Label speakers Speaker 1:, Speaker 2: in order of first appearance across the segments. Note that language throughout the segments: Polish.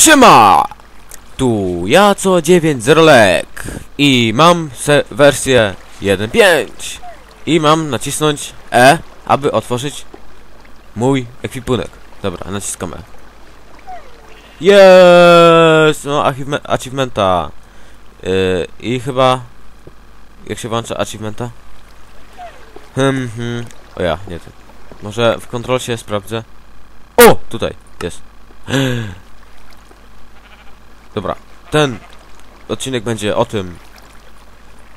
Speaker 1: Siema! Tu ja co 9 lek i mam wersję 1.5 i mam nacisnąć E, aby otworzyć mój ekwipunek. Dobra, naciskam E. Jest! No, achieveme- achievementa. Yy, I chyba... Jak się włącza achievementa? Hmm, hmm. O ja, nie tu. Może w kontrol się sprawdzę. O! Tutaj, jest. Dobra, ten odcinek będzie o tym,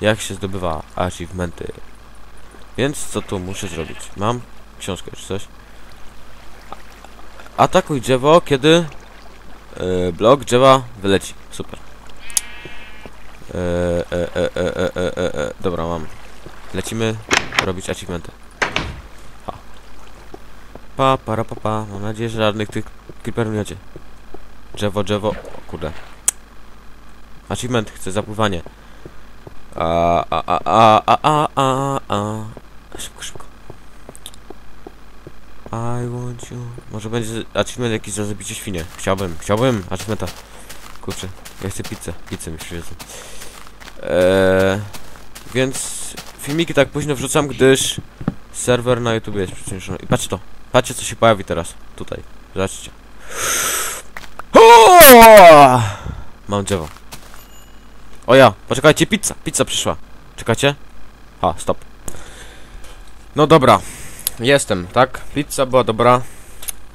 Speaker 1: jak się zdobywa achievementy. Więc co tu muszę zrobić? Mam książkę czy coś. Atakuj drzewo, kiedy yy, blok drzewa wyleci. Super. Yy, e, e, e. Dobra, mam. Lecimy robić achievementy. Ha. Pa, para, pa, pa. Mam nadzieję, że żadnych tych creeperów nie. Drzewo, drzewo. Kurde. Achievement, chcę zapływanie. A, a, a, a, a, a, a, a. Szybko, szybko. I want you. Może będzie achievement jakiś za zabicie świnie. Chciałbym, chciałbym achievementa. Kurczę, ja chcę pizzę. Pizzę mi przywiozą. Eee, więc filmiki tak późno wrzucam, gdyż serwer na YouTube jest przecież. I patrzcie to. Patrzcie co się pojawi teraz. Tutaj. Zobaczcie. Mam drzewo. O ja, poczekajcie, pizza, pizza przyszła. Czekajcie. A, stop. No dobra, jestem, tak? Pizza była dobra.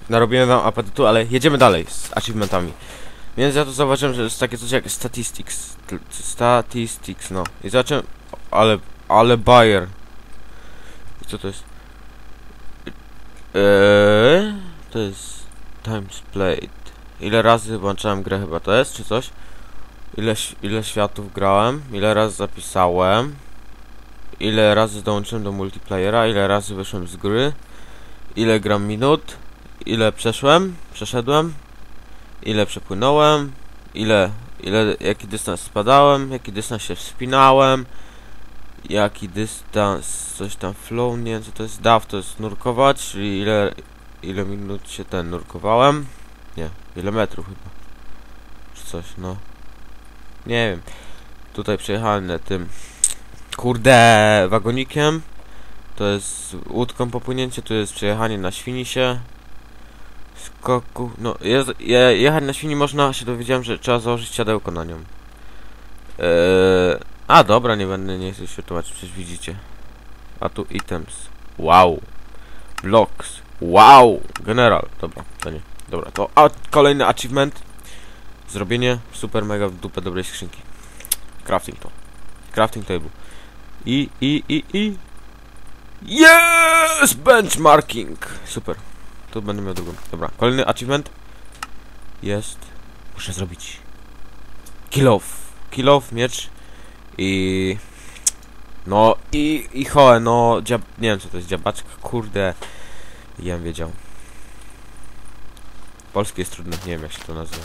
Speaker 1: Narobiłem wam apetytu, ale jedziemy dalej z achievementami. Więc ja tu zauważyłem, że jest takie coś jak statistics. Statistics, no. I zobaczyłem, ale, ale Bayer. Co to jest? Eee, to jest times played. Ile razy włączałem grę chyba to jest, czy coś? Ile, ile światów grałem? Ile razy zapisałem? Ile razy dołączyłem do multiplayera? Ile razy wyszłem z gry? Ile gram minut? Ile przeszłem? Przeszedłem? Ile przepłynąłem? Ile, ile, jaki dystans spadałem? Jaki dystans się wspinałem? Jaki dystans, coś tam flow, nie wiem co to jest, daw to jest nurkować, czyli ile, ile minut się ten nurkowałem? Nie, ile metrów chyba. Czy coś, no. Nie wiem. Tutaj przejechałem na tym. Kurde, wagonikiem. To jest łódką popłynięcie, tu jest przejechanie na świnisie. Skoku. No, jest, je, jechać na świni można, się dowiedziałem, że trzeba założyć siadełko na nią. Eee, a dobra, nie będę nie chcę światłować, przecież widzicie. A tu items. Wow. Blocks. Wow. General. Dobra, to nie. Dobra, to a, kolejny achievement. Zrobienie super mega w dupę dobrej skrzynki. Crafting to. Crafting table. I, i, i, i. Yes! Benchmarking! Super. Tu będę miał drugą. Dobra, kolejny achievement. Jest. Muszę zrobić. Kill off. Kill off, miecz. I... No i, i hoe, no dziab... Nie wiem co to jest dziabaczka, kurde. Ja bym wiedział. Polski jest trudne, nie wiem jak się to nazywa.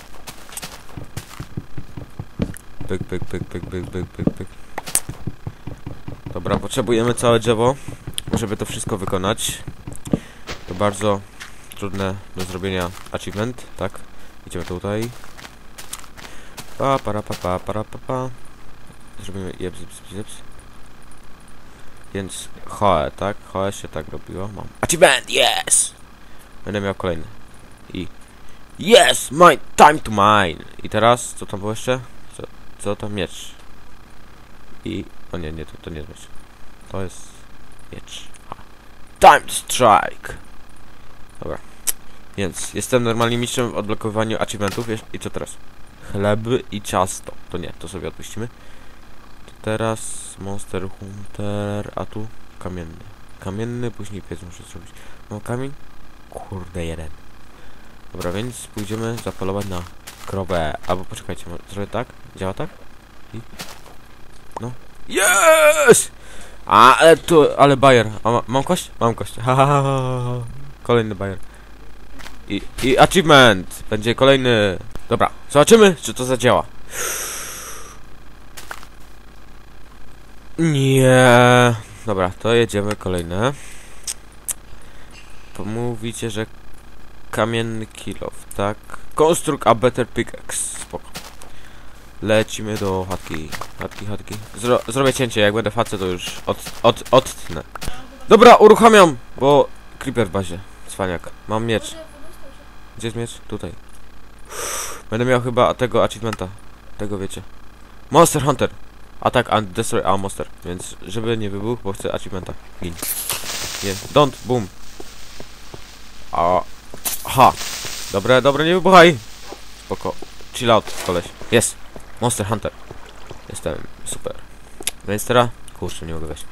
Speaker 1: Pyk, pyk, pyk, pyk, pyk, pyk, pyk, pyk. Dobra, potrzebujemy całe drzewo, żeby to wszystko wykonać. To bardzo trudne do zrobienia achievement, tak? Idziemy tutaj. Pa, para, pa, pa, para, pa, pa. Zrobimy jeps, jeps, jeps. Więc Hoe, tak? Hoe się tak robiło. Mam. Achievement, yes! Będę miał kolejny. I Yes! My time to mine! I teraz, co tam było jeszcze? Co, co tam miecz? I... O nie, nie, to, to nie jest miecz. To jest... miecz. Ha. Time to strike! Dobra. Więc jestem normalnie mistrzem w odblokowywaniu achievementów. I co teraz? Chleby i ciasto. To nie, to sobie odpuścimy. To teraz Monster Hunter, a tu kamienny. Kamienny, później piec muszę zrobić. Mam kamień? Kurde, jeden. Dobra, więc pójdziemy zapolować na krowę. Albo poczekajcie, zrobię tak? Działa tak? I... No. Yes! A, ale tu, ale bajer. A ma, mam kość? Mam kość. Ha, ha, ha, ha. Kolejny bajer. I, I achievement! Będzie kolejny. Dobra, zobaczymy, czy to zadziała. Nie. Dobra, to jedziemy kolejne. Mówicie, że kamienny kilof, tak. Konstrukt a better pickaxe, spoko. Lecimy do chatki, chatki, chatki. Zro zrobię cięcie, jak będę facet to już od, od, odtnę. Dobra, uruchamiam, bo creeper w bazie, cwaniak. Mam miecz. Gdzie jest miecz? Tutaj. Będę miał chyba tego achievementa. Tego wiecie. Monster Hunter. Attack and destroy a monster. Więc żeby nie wybuchł, bo chcę achievementa. Gin. Nie. Don't. Boom. A. Aha. Dobre, dobre, nie wybuchaj. Spoko. Chill out, koleś. Jest. Monster Hunter. Jestem super. Więc teraz... Kurczę, nie mogę wejść.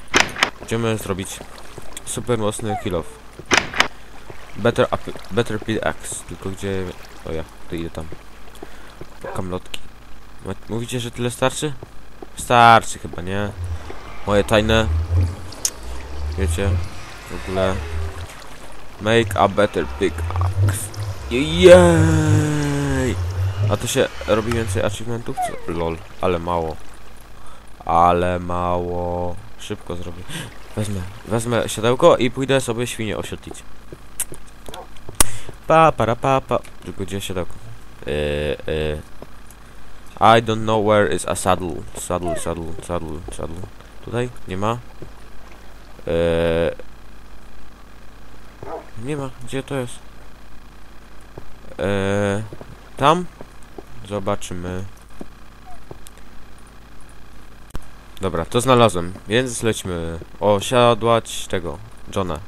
Speaker 1: Będziemy zrobić super mocny kill off. Better up, better pickaxe. Tylko gdzie... O ja, to idę tam. Kamlotki. Mówicie, że tyle starczy? Starczy chyba, nie? Moje tajne... Wiecie... W ogóle... Make a better pickaxe. Jej! A to się robi więcej achievementów? Co? Lol, ale mało. Ale mało. Szybko zrobię. Wezmę, wezmę siodełko i pójdę sobie świnie oświetlić. Pa, para, pa, pa. Tylko gdzie siodełko? Yy, yy. I don't know where is a saddle. Saddle, saddle, saddle, saddle. Tutaj? Nie ma? Yy. Nie ma. Gdzie to jest? Yy. Tam? Zobaczymy. Dobra, to znalazłem, więc lecimy osiadłać tego, Johna.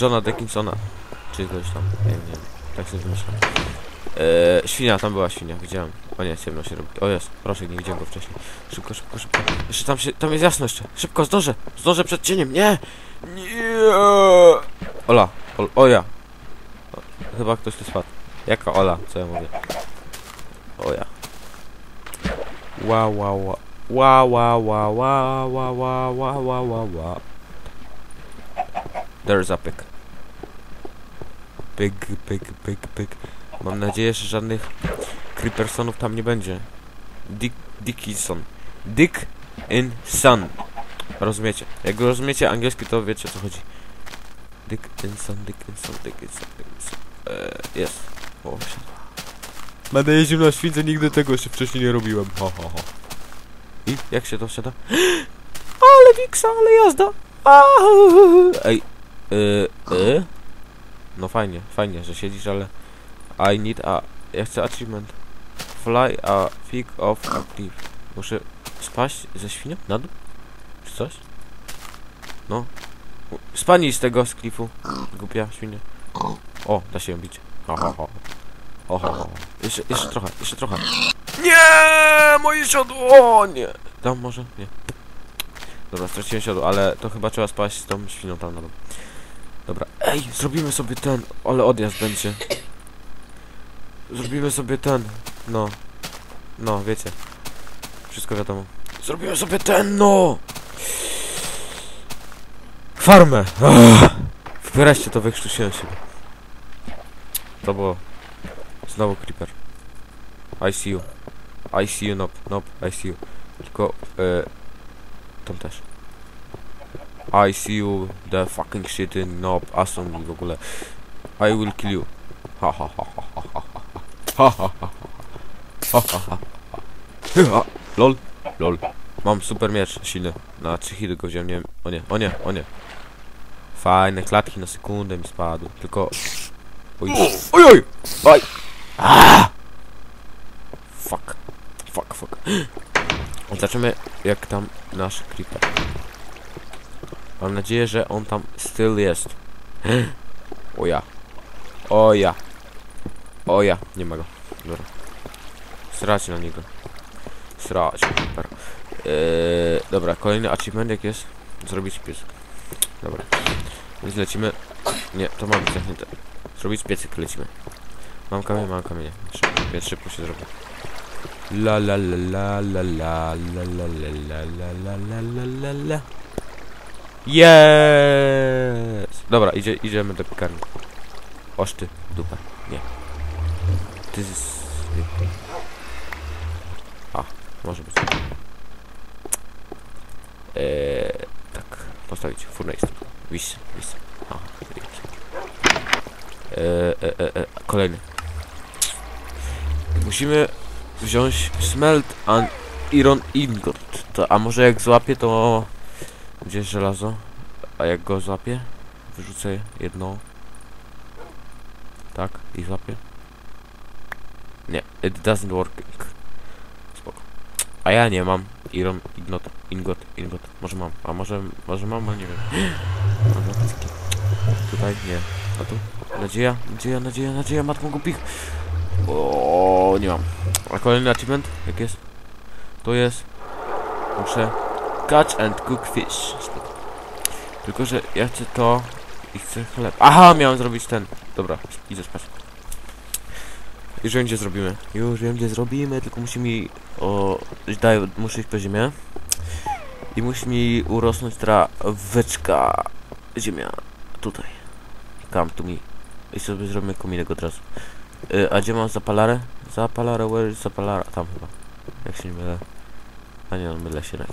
Speaker 1: Johna Dickinsona. Czy coś tam, nie wiem. Tak sobie wymyślam. Eee, świnia, tam była świnia, widziałem. O nie, ciemno się robi. O jest, proszę, nie widziałem go wcześniej. Szybko, szybko, szybko. Jeszcze tam się, tam jest jasno jeszcze. Szybko, zdążę, zdążę przed cieniem, nie! Nie! Ola, ol, o ja. O, chyba ktoś tu spadł. Jaka Ola, co ja mówię? O ja. Ła, ła, ła. Ła, ła, ła, ła, ła, ła, ła, ła, ła, ła. There's a pig. Pig, pig, pig, pig. Mam nadzieję, że żadnych creepersonów tam nie będzie. Dick, Dickinson. Dick in sun. Rozumiecie? Jak rozumiecie angielski, to wiecie o co chodzi. Dick in sun, Dick in sun, Dick in sun, Dick in sun. Eee, jest. O. Będę jeździł na śwince, nigdy tego jeszcze wcześniej nie robiłem. Ha, ha, ha. I jak się to wsiada? Ale wiksa, ale jazda! Ej, y, y? No fajnie, fajnie, że siedzisz, ale I need a... Ja chcę achievement. Fly a fig of a cliff. Muszę spaść ze świnią na dół? Czy coś? No. Spadnij z tego z klifu. Głupia świnia. O, da się ją bić. Ha, ha, ha. O, ha, ha. Jeszcze, jeszcze trochę, jeszcze trochę. Nie, moje siodło, nie. Tam może? Nie. Dobra, straciłem siodło, ale to chyba trzeba spaść z tą świnią tam na dół. Dobra, ej, zrobimy sobie ten, ale odjazd będzie. Zrobimy sobie ten, no. No, wiecie. Wszystko wiadomo. Zrobimy sobie ten, no! Farmę! Wreszcie to wykrztusiłem siebie. To było... Znowu creeper. I see you. I see you, nope, nope, I see you. Tylko, e, tam też. I see you, the fucking shit in nope, Aston w ogóle. I will kill you. Ha ha ha ha. Ha ha ha ha ha ha ha ha. Lol, lol. Mam super miecz silny. Na 3 hity go wziąłem, nie wiem. O nie, o nie, o nie. Fajne klatki na sekundę mi spadły. Tylko... Oj, oj, oj! Oj! Ah! Fuck. Fuck, fuck. Zobaczymy jak tam nasz creeper. Mam nadzieję, że on tam still jest. O ja. O ja. O ja. Nie ma go. Dobra. Srać na niego. Srać, creeper. Eee, dobra, kolejny achievement jak jest? Zrobić piecyk. Dobra. Więc lecimy. Nie, to mam zamknięte. Zrobić piecyk, lecimy. Mam kamień, mam kamienie. Szybko, więc szybko się zrobię. La la la la la la la la la la la la la la Yes! Dobra, idzie, idziemy do piekarni. Oż ty, dupa. Nie. Ty z... A, może być. Eee, postawić. Furnace. Wis, wis. A, jest. E, e, e, e, kolejny. Musimy wziąć smelt an iron ingot. To, a może jak złapię to... Gdzie jest żelazo? A jak go złapię? Wyrzucę jedno. Tak, i złapię. Nie, it doesn't working. Spoko. A ja nie mam. Iron, ingot, ingot, ingot. Może mam, a może, może mam, ale nie wiem. Tutaj nie. A tu? Nadzieja, nadzieja, nadzieja, nadzieja, matką głupich. O, nie mam. A kolejny achievement? Jak jest? To jest. Muszę. Catch and cook fish. Tylko, że ja chcę to i chcę chleb. Aha, miałem zrobić ten. Dobra, idę spać. Już wiem gdzie zrobimy. Już wiem gdzie zrobimy, tylko musi mi o. Daj, muszę iść po ziemię. I musi mi urosnąć traweczka. Ziemia. Tutaj. Come to me. I sobie zrobimy kominek od razu. Y, a gdzie mam zapalarę? Zapalarę, where is zapalara? Tam chyba. Jak się nie mylę. A nie, no mylę się.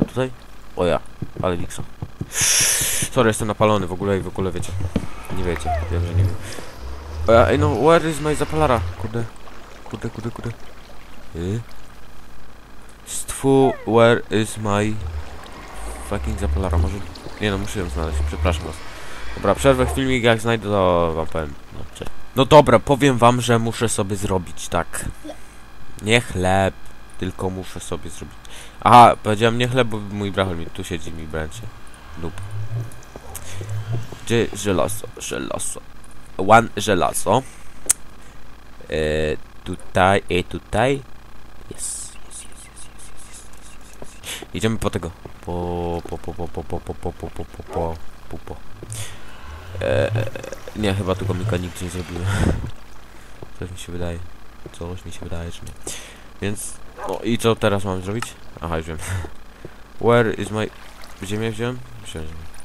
Speaker 1: a tutaj? O ja, ale Wiksa. Sorry, jestem napalony w ogóle i w ogóle wiecie. Nie wiecie, wiem, że nie wiem. Ja, ej no, where is my zapalara? Kurde. Kurde, kurde, kurde. Y? Stwu, where is my fucking zapalara? Może... Nie no, muszę ją znaleźć, przepraszam was. Dobra, przerwę filmik, jak znajdę to wam powiem. No, cześć. no dobra, powiem wam, że muszę sobie zrobić tak. Nie chleb, tylko muszę sobie zrobić. Aha, powiedziałem nie chleb, bo mój brachol mi tu siedzi mi bręcie. Lub. Gdzie żelazo? Żelazo. One żelazo. E, tutaj i tutaj. Jest. Idziemy po tego. Po, po, po, po, po, po, po, po, po, po, po, po, po, po. E, nie, chyba tego mika nigdzie nie zrobiłem. Coś mi się wydaje. Coś mi się wydaje, czy nie. Więc, no i co teraz mam zrobić? Aha, już wiem. Where is my... Ziemię wziąłem? Wziąłem ziemię.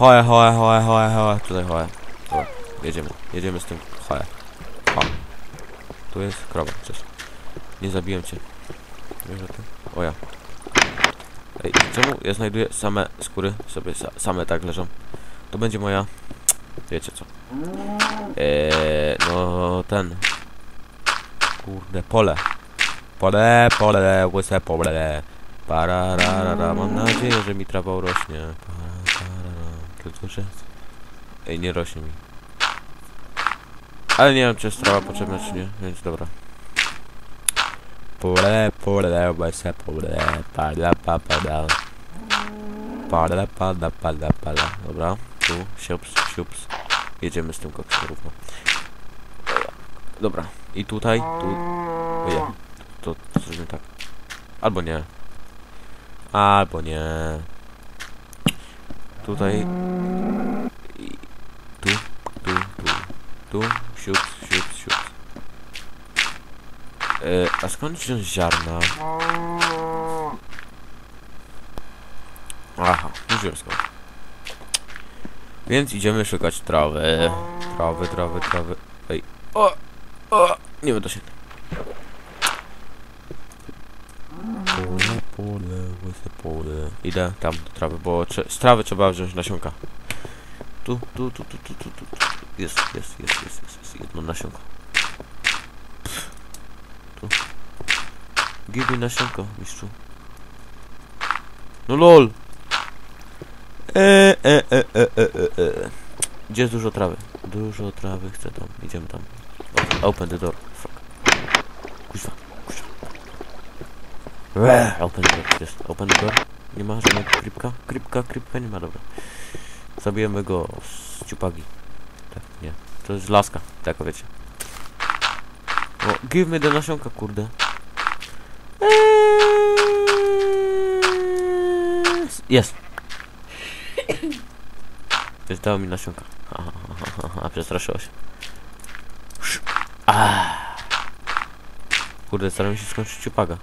Speaker 1: Hoe, hoe, hoe, hoe, hoe. Tutaj hoe. Dobra, jedziemy. Jedziemy z tym hoe. Ho. Tu jest krowa, cześć. Nie zabiłem cię. Wiesz o? O ja. Ej, czemu ja znajduję same skóry? Sobie sa same tak leżą. To będzie moja... Wiecie co? Eee, no ten... Kurde, pole. Pole, pole, łyse pole. Pararara, mam nadzieję, że mi trawa urośnie. Tylko że... Ej, nie rośnie mi. Ale nie wiem, czy jest trawa potrzebna, czy nie, więc dobra. Pole, pole, łyse pole. Pada, pa, pada. Pada, pada, pada, pada. Dobra, tu, siups, siups. Jedziemy z tym koksem. Dobra, i tutaj, tu... Ojej, to, to zrobimy tak. Albo nie. Albo nie. Tutaj. I tu, tu, tu, tu. Siup, siup, siup. E, a skąd wziąć ziarna? Aha, wiem skąd. Więc idziemy szukać trawy. Trawy, trawy, trawy. Ej. O! O! Nie będę się. Pole, pole, Idę tam do trawy, bo z trawy trzeba wziąć nasionka. Tu, tu, tu, tu, tu, tu, tu. Jest, jest, jest, jest, jest, jest jedno nasionko. Tu. Give mi nasionko, mistrzu. No lol! E, e, e, e, e, e, e. Gdzie jest dużo trawy? Dużo trawy, chcę tam. Idziemy tam. Open the door. Fuck. Kuźwa, kuźwa. Eee, Open door. Jest. Open door. Nie ma żadnego krypka? Krypka, krypka nie ma, dobra. Zabijemy go z ciupagi. Tak, nie. To jest laska, tak wiecie. O, give me the nasionka, kurde. Eee, Jest. Jest dało mi nasionka. Aha, aha, aha, przestraszyło się. Kurde, staram się skończyć ciupaga.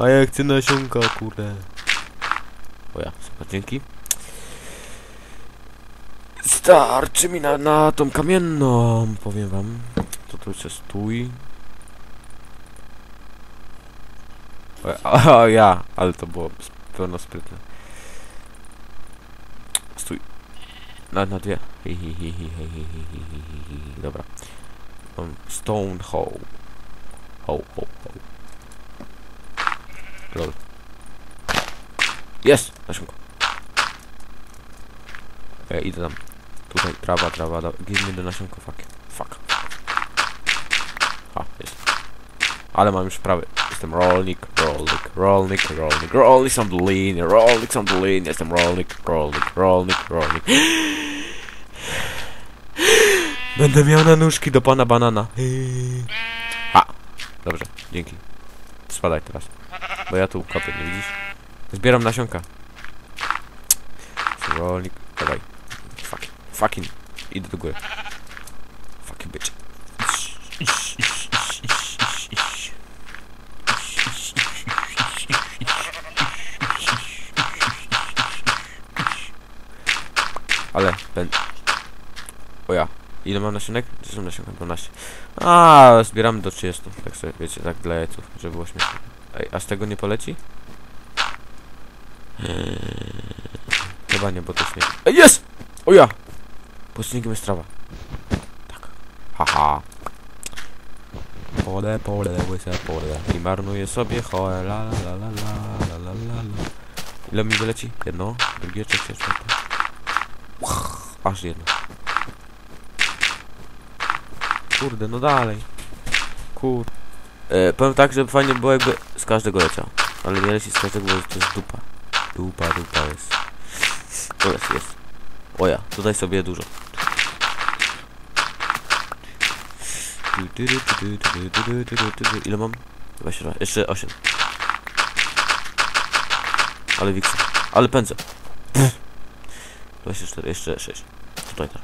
Speaker 1: A ja chcę nasionka, kurde. O ja, super, dzięki. Starczy mi na, na tą kamienną, powiem wam. Co tu jest stój? O, o ja, ale to było pełno sprytne. Stój. Na, na dwie. Hi, hi, hi. Dobra. Stone hole. Ho, ho, ho. Lol. Jest! Nasionko. Ja idę tam. Tutaj trawa, trawa, da- give me the fuck. Fuck. A, jest. Ale mam już prawy. Jestem rolnik, rolnik, rolnik, rolnik, rolnik do linie, rolnik do linie, jestem rolnik, rolnik, rolnik, rolnik. Będę miał na nóżki do pana banana. Ha! Dobrze, dzięki. Spadaj teraz. Bo ja tu kopię, nie widzisz? Zbieram nasionka. Rolnik, dawaj. Fucking, fucking. Idę do góry. Fucking bitch. Ale, ben... O ja. Ile mam nasionek? Gdzie są nasionka? 12. A, zbieramy do 30. Tak sobie, wiecie, tak dla jajców, żeby było śmieszne. Ej, a z tego nie poleci? Eee, chyba nie, bo to śnieg. Ej, jest! O ja! Pod śniegiem jest trawa. Tak. Haha. Pole, pole, łyse pole. I marnuję sobie hoe, la la la la la la la Ile mi wyleci? Jedno, drugie, trzecie, czwarte. Aż jedno. Kurde, no dalej. Kur... E, powiem tak, że fajnie było jakby każdego leciał. Ale nie leci z każdego, bo to jest dupa. Dupa, dupa jest. O, jest, jest. O ja, tutaj sobie dużo. Ile mam? 22. Jeszcze 8. Ale wiksa. Ale pędzę. 24, jeszcze 6. Tutaj tak.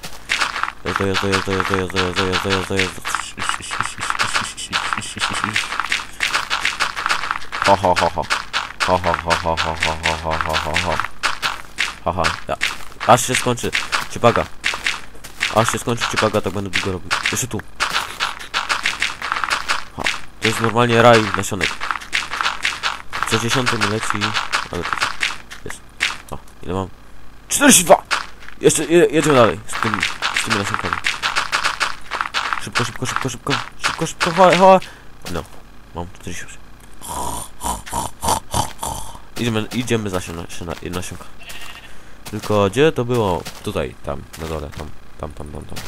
Speaker 1: Jazda, jazda, jazda, jazda, jazda, jazda, jazda, jazda, jazda. Ho, ho, ho, ho. Ho, ho, ho, ho, ho, ho, ho, ho, ho, ho, ho. Haha, ja. Aż się skończy. Ciepaga. Aż się skończy ciepaga, tak będę długo robił. Jeszcze tu. Ha. To jest normalnie raj nasionek. Co dziesiąty mi leci, ale to jest. O, ile mam? 42! Jeszcze, je, jedziemy dalej z tym, z tymi nasionkami. Szybko, szybko, szybko, szybko, szybko, szybko, ho, ho. No, mam 48. Idziemy, idziemy za nasiona, nasiona- nasionka. Tylko gdzie to było? Tutaj, tam, na dole, tam, tam, tam, tam, tam.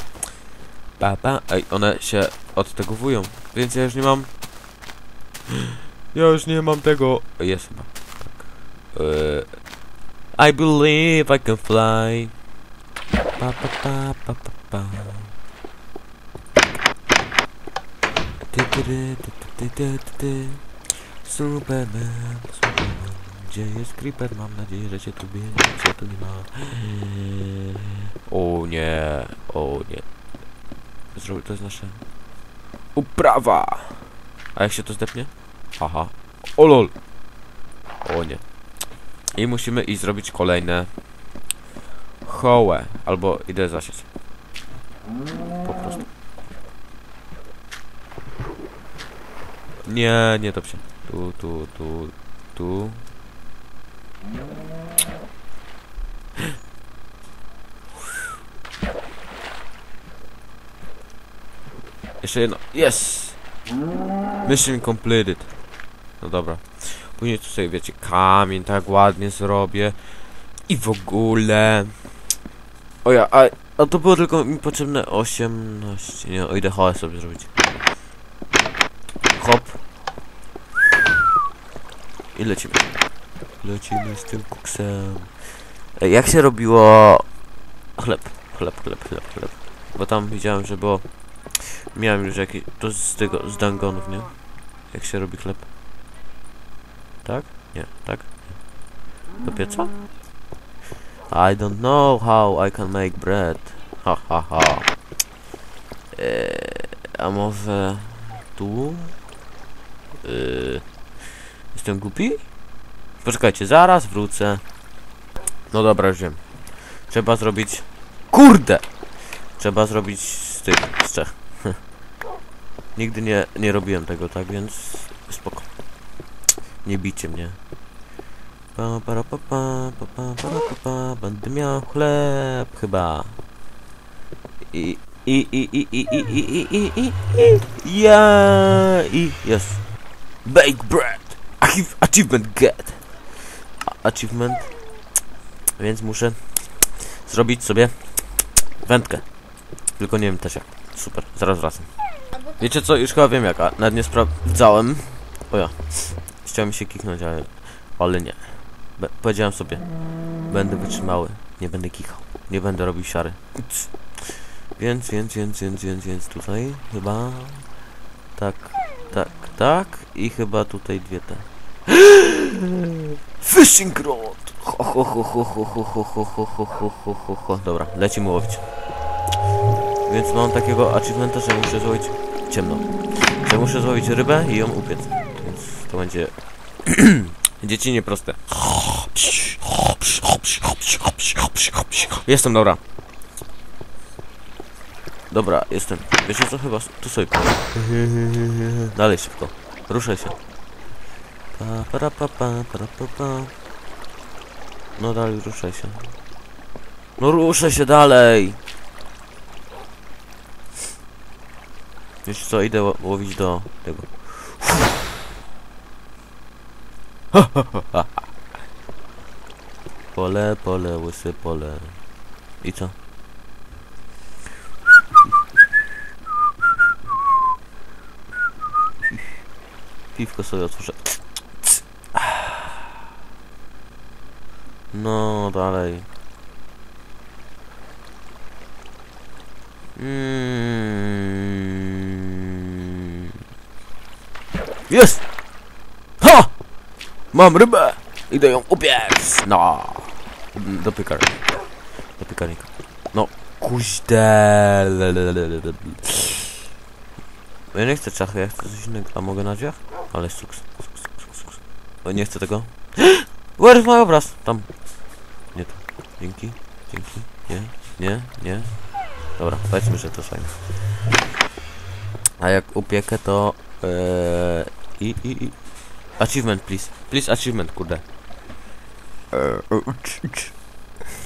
Speaker 1: Pa, pa. Ej, one się odtegowują, więc ja już nie mam... Ja już nie mam tego... Jest chyba. Tak. Eee, I believe I can fly. Pa, pa, pa, pa, pa, pa. Superman, Superman. Gdzie jest Creeper? Mam nadzieję, że cię tu bierze, cię tu nie ma. O nie, o nie. Zrobię to jest nasze... Uprawa! A jak się to zdepnie? Aha. O lol! O nie. I musimy iść zrobić kolejne... Hołę. Albo idę zasieć. Po prostu. Nie, nie dobrze. Tu, tu, tu, tu. Jeszcze jedno. Yes! Mission completed. No dobra. Później tu sobie, wiecie, kamień tak ładnie zrobię. I w ogóle... O ja, a, a to było tylko mi potrzebne 18. Nie, o idę hałę sobie zrobić. Hop. I lecimy. Lecimy z tym koksem. Jak się robiło... Chleb, chleb, chleb, chleb, chleb. Bo tam widziałem, że było... Miałem już jakieś... To z tego, z dangonów, nie? Jak się robi chleb. Tak? Nie, tak? Do pieca? I don't know how I can make bread. Ha, ha, ha. Eee, a może... Tu? Eee, jestem głupi? Poczekajcie, zaraz wrócę. No dobra, już wiem. Trzeba zrobić... Kurde! Trzeba zrobić z tych, z Czech. Nigdy nie, nie robiłem tego, tak więc... Spoko. Nie bicie mnie. Pa, para, pa, pa, pa, pa, para, pa, pa. Będę miał chleb chyba. I, i, i, i, i, i, i, i, i, i, i, ja, i, jest. Bake bread. Achiev- Achievement get. Achievement. Więc muszę zrobić sobie wędkę. Tylko nie wiem też jak. Super, zaraz wracam. Wiecie co, już chyba wiem jak, a nawet nie sprawdzałem. O ja. Chciałem się kiknąć, ale, ale nie. Be powiedziałem sobie, będę wytrzymały, nie będę kichał, nie będę robił siary. Więc, więc, więc, więc, więc, więc tutaj chyba tak, tak, tak i chyba tutaj dwie te. Fishing rod! Ho, ho, ho, ho, ho, ho, ho, ho, ho, ho, ho, ho, ho, ho. Dobra, lecimy łowić. Więc mam takiego achievementa, że muszę złowić ciemno. Że muszę złowić rybę i ją upiec. Więc to będzie dzieci nieproste. Jestem, dobra. Dobra, jestem. Wiecie co chyba? Tu sobie. Dalej szybko. Ruszaj się. Pa, para, pa, pa, para, pa, pa. No dalej, ruszaj się. No ruszaj się dalej! Wiesz co, idę ło- łowić do tego. Pole, pole, łysy pole. I co? Piwko sobie otworzę. No, dalej. Mm. Jest! Ha! Mam rybę! Idę ją upiec! No! Do piekarnika. Do piekarnika. No, kuźde. Ja nie chcę czachy, ja chcę coś innego. A mogę na drzwiach? Ale suks. suks, suks, suks. O, nie chcę tego. Where's my obraz? Tam. Nie tu. Dzięki. Dzięki. Nie. Nie. Nie. Dobra, powiedzmy, że to fajne. A jak upiekę to... Ee, I, i, i... Achievement, please. Please, achievement, kurde.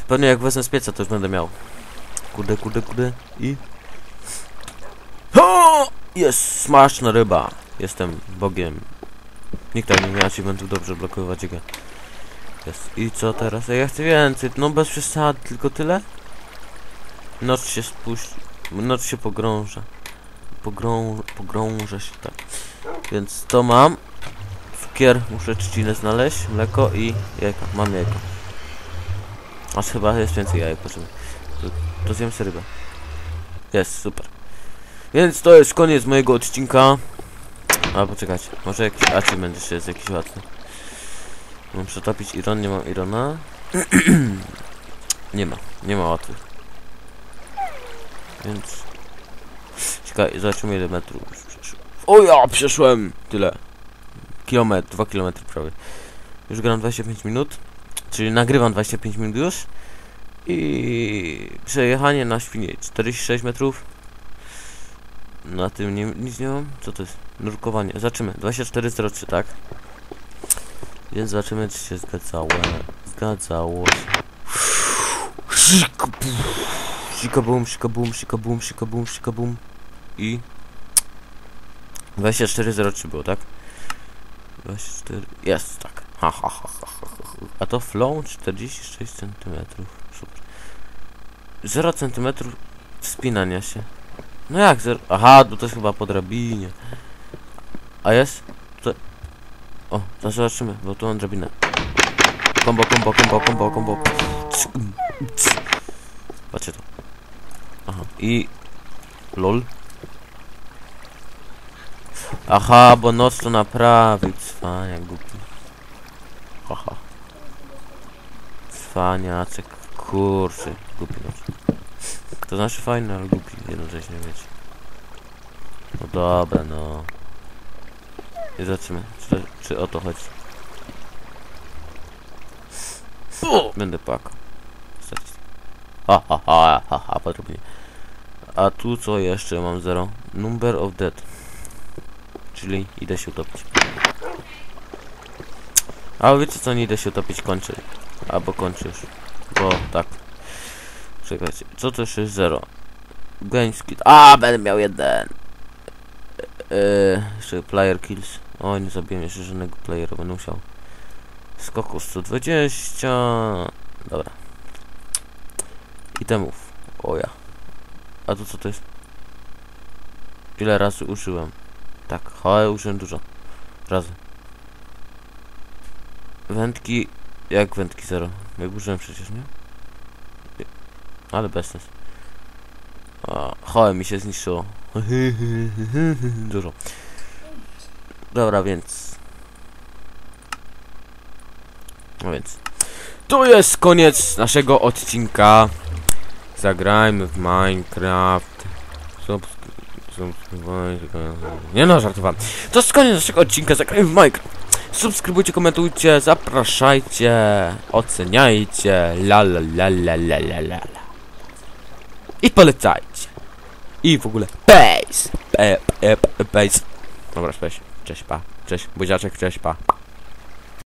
Speaker 1: Pewnie jak wezmę z pieca, to już będę miał. Kurde, kurde, kurde. I... Ho! Jest smaczna ryba. Jestem bogiem. Nikt tak nie miał achievementów dobrze blokować jego. Jest. I co teraz? Ja chcę więcej. No bez przesady, tylko tyle? Noc się spuści. Noc się pogrąża. Pogrą... Pogrąża się, tak. Więc to mam. Cukier, muszę trzcinę znaleźć. Mleko i jajka. Mam jajko. Aż chyba jest więcej jajek, potrzebne. To, to zjem sobie rybę. Jest, super. Więc to jest koniec mojego odcinka. A poczekajcie, może jakiś achievement jeszcze jest jakiś łatwy. Mam przetopić Iron, nie mam Irona. nie ma, nie ma łatwych. Więc... Czekaj, zobaczymy ile metrów już przeszłem. O ja, przeszłem! Tyle. Kilometr, 2 kilometry prawie. Już gram 25 minut. Czyli nagrywam 25 minut już. I przejechanie na świnie 46 metrów. Na tym nie, nic nie mam. Co to jest? Nurkowanie. Zobaczymy. 2403, tak? Więc zobaczymy, czy się zgadzało. Zgadzało się. Sikabum, sikabum, sikabum, sikabum, sikabum. I 2403 było, tak? 24. Jest, tak. Ha, ha, ha, ha, ha, ha. A to flow 46 cm. Super. 0 cm wspinania się. No jak 0? Aha, to jest chyba po drabinie. A jest? O, to zobaczymy, bo tu mam drabinę. Kombo, kombo, kombo, kombo, kombo. Patrzcie to. Aha, i... LOL. Aha, bo noc to naprawić. Cwania, głupi. Haha. Cwaniaczek. Kurczę, głupi noc. To znaczy fajny, ale głupi jednocześnie wiecie. No dobra, no. I zobaczymy, czy, czy o to chodzi. Będę płakał. Ha, ha, ha, ha, ha, podrobnie. A tu co jeszcze mam zero? Number of dead. Czyli idę się utopić. A wiecie co, nie idę się utopić, kończy. Albo kończysz. Bo tak. Czekajcie, co to jeszcze jest zero? Gameskit. A, będę miał jeden. Eee, jeszcze player kills. O, nie zabiłem jeszcze żadnego playera, będę musiał. Skoku 120. Dobra. Itemów. O ja. A to co to jest? Ile razy użyłem? Tak, ale użyłem dużo. Razy. Wędki... Jak wędki zero? Jak użyłem przecież, nie? Ale bez sens. Chołem mi się zniszczyło. Dużo. Dobra, więc... No więc... To jest koniec naszego odcinka. Zagrajmy w Minecraft. Nie no, żartowałem. To jest koniec naszego odcinka. Zagrajmy w Minecraft. Subskrybujcie, komentujcie, zapraszajcie, oceniajcie. La la la la la la la. I polecajcie. I w ogóle. Pe, pe, pe, peace. Dobra, cześć. Cześć, pa. Cześć, buziaczek, cześć, pa.